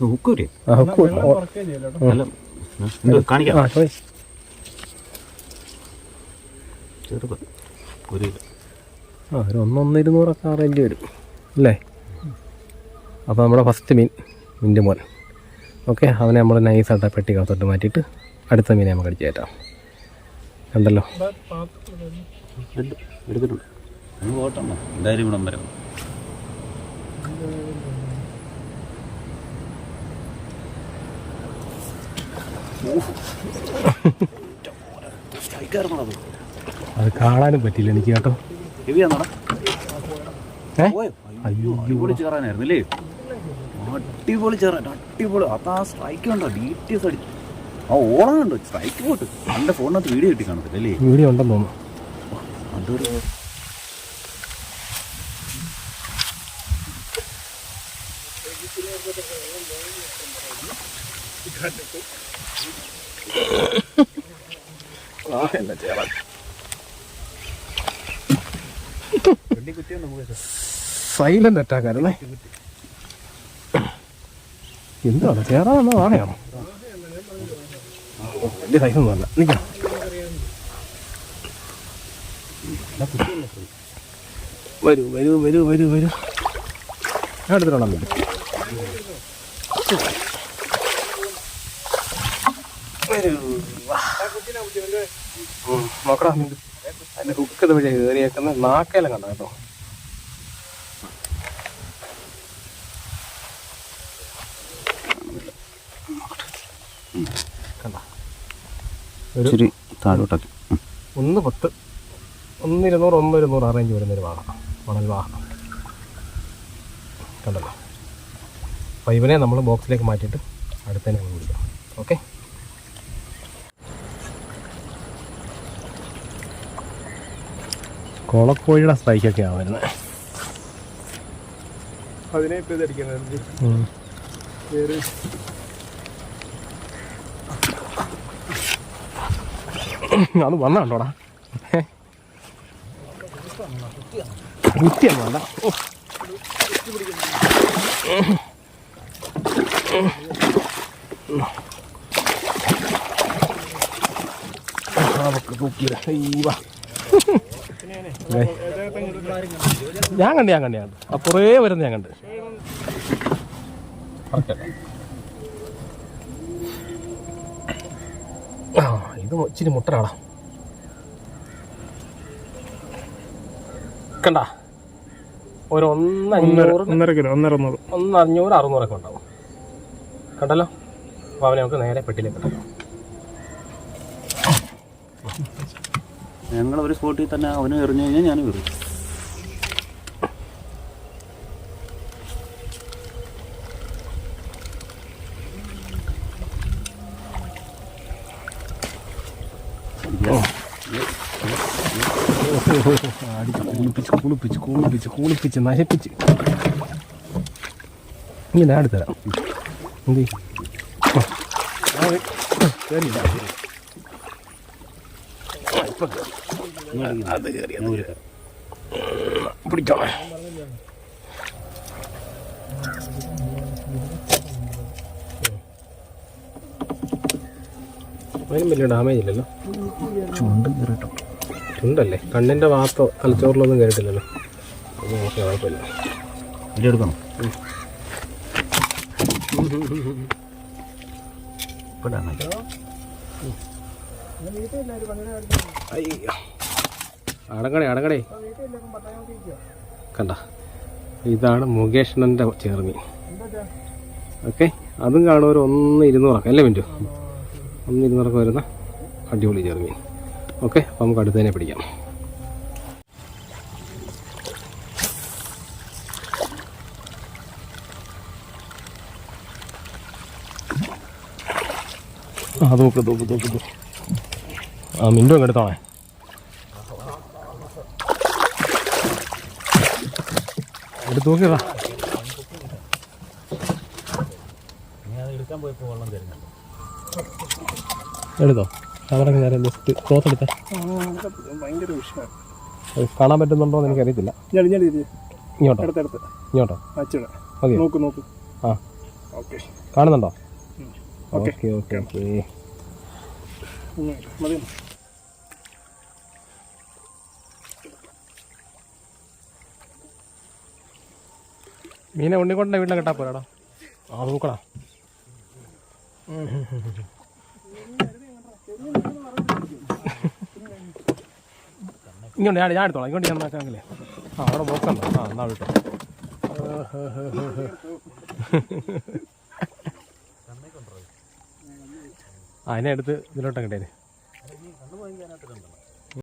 ഹുക്കൂരി കാണിക്കാം. ഒരു ആ ഒരു ഒന്നൊന്ന് ഇരുന്നൂറൊക്കെ ആ റേഞ്ച് വരും അല്ലേ? അപ്പോൾ നമ്മുടെ ഫസ്റ്റ് മീൻ മിന്റെ മോൻ. ഓക്കെ അവനെ നമ്മൾ നൈസായിട്ട് പെട്ടിക്കകത്തോട്ട് മാറ്റിയിട്ട് അടുത്ത മീനെ നമുക്ക് അടിച്ച് കയറ്റാം. കണ്ടല്ലോ? എടുത്തിട്ടുണ്ട്. എന്തായാലും ഇവിടം വരെ. അത് കാണാനും പറ്റില്ല എനിക്ക് കേട്ടോ. അയ്യോ അടിപൊളി ചേറാൻ അടിപൊളി അത് ആ സ്ട്രൈക്ക് ഉണ്ടോ ഡീറ്റെയിൽസ് അടിച്ചു ആ ഓണം കണ്ടോ? സ്ട്രൈക്ക് പോട്ട്. എന്റെ ഫോണിനകത്ത് വീഡിയോ കിട്ടി കാണത്തില്ല അല്ലേ? വീഡിയോ ഉണ്ടെന്ന് തോന്നുന്നു. അതൊരു ആ സൈലന്റ് അറ്റാക്ക് ആയിരുന്നേ. എന്താണ്? ചേറാന്നോ ആണയാണോ വലിയ സൈസൊന്നും അല്ല. നിൽക്കണം വരൂ വരൂ വരൂ വരൂ വരൂ. ഞാൻ എടുത്തിട്ടുണ്ടെന്നില്ല നോക്കടാ. അതിന്റെ ഹുക്ക് വഴി കയറിയേക്കുന്ന. നാക്കയിലും കണ്ട? കേട്ടോ ഇച്ചിരി താഴോട്ടാക്കി. ഒന്ന് പത്ത്. ഒന്ന് ഇരുന്നൂറ് ഒന്ന് ഇരുന്നൂറ് അറേഞ്ച് വരുന്നൊരു വാഹനം. മണൽ വാഹനം. കണ്ടല്ലോ? അപ്പോൾ ഇവനെ നമ്മൾ ബോക്സിലേക്ക് മാറ്റിയിട്ട് അടുത്തതിനെ വിളിക്കാം. ഓക്കെ കോളക്കോഴിയുടെ സ്ട്രൈക്കൊക്കെയാണ് വരുന്നത്. അതിനെ ഇപ്പം ഇതടിക്കുന്നത്. വേറെ അത് വന്നോടാ കുത്തിയൊന്നും വേണ്ട. ഓ. നമുക്ക് തൂക്കിയില്ല അയ്യവാ ഞാൻ കണ്ട് ഞാൻ കണ്ട് ഞാൻ കണ്ട്. അപ്പുറേ വരുന്ന ഞാൻ കണ്ട്. ആ ഇത് ഇച്ചിരി മുട്ടനാടാ കണ്ട? ഒരു ഒന്ന് അഞ്ഞൂറ് ഒന്നര കിലോ ഒന്നര ഒന്നത് ഒന്ന് അഞ്ഞൂറ് അറുന്നൂറൊക്കെ ഉണ്ടാവും. കണ്ടല്ലോ? അപ്പോൾ അവനെ നമുക്ക് നേരെ പെട്ടിലേക്ക് ഇട്ടല്ലോ ഞങ്ങൾ ഒരു സ്പോട്ടിൽ തന്നെ അവന് എറിഞ്ഞു കഴിഞ്ഞാൽ ഞാൻ എറിയും. കുളിപ്പിച്ച് കുളിപ്പിച്ച് കുളിപ്പിച്ച് കുളിപ്പിച്ച് ഞാൻ എടുത്തരാം എന്ത് ചെയ്യും? ആ. ആ, വേ- കേറിയില്ല. ആ, ഇപ്പൊ അത് കയറി പിടിച്ചോളെ അതിനും വലിയ ഡാമേജ് ഇല്ലല്ലോ. ചുണ്ട് കയറിട്ടോ ചുണ്ടല്ലേ? കണ്ണിന്റെ വാത്തോ തലച്ചോറിലൊന്നും കയറിയിട്ടില്ലല്ലോ. അത് ഓക്കെ കുഴപ്പമില്ല. വീഡിയോ എടുക്കണം. ഇപ്പൊ ഡാമേജ് അയ്യോ. അടങ്ങടേ അടങ്ങടേ. കണ്ട. ഇതാണ് മുകേഷണന്റെ ചേർമി ഓക്കെ അതും കാണും ഒരു ഒന്ന് ഇരുന്നൂറൊക്കെ അല്ലേ മിന്റു ഒന്ന് ഇരുന്നൂറൊക്കെ വരുന്ന അടിപൊളി ചേർമീൻ ഓക്കെ അപ്പം നമുക്ക് അടുത്തതിനെ പിടിക്കാം. ആ തൂക്ക് തൂക്ക് തൂക്ക് തൂക്ക് ആ മിന്റു അങ്ങ് എടുത്തോണേ എടുത്ത് നോക്കിയതാ എടുത്തോ അവിടെ നേരം ജസ്റ്റ് ക്ലോത്ത് എടുത്തേ ഭയങ്കര വിഷയമാണ് അത് കാണാൻ പറ്റുന്നുണ്ടോ എന്ന് എനിക്കറിയത്തില്ല ഇങ്ങോട്ടോ? ഇങ്ങോട്ടോ? മതിയോ നോക്ക് നോക്ക്. ആ. ഓക്കെ. കാണുന്നുണ്ടോ? ഓക്കെ. ഓക്കെ ഓക്കെ മീനെ ഉണ്ണിക്കൊണ്ട വീട്ടിലെ കിട്ടാ പോരാടാ? ആ നോക്കടാ ഇങ്ങോട്ട് ഞാൻ ഞാൻ എടുത്തോളാം. ഇങ്ങോട്ട് ഞാൻ നോക്കാമെങ്കിലേ. ആ അവിടെ നോക്കണ്ട ആ എന്നാ വിട്ടോ. ആ അതിനെ എടുത്ത് ഇതിലോട്ട്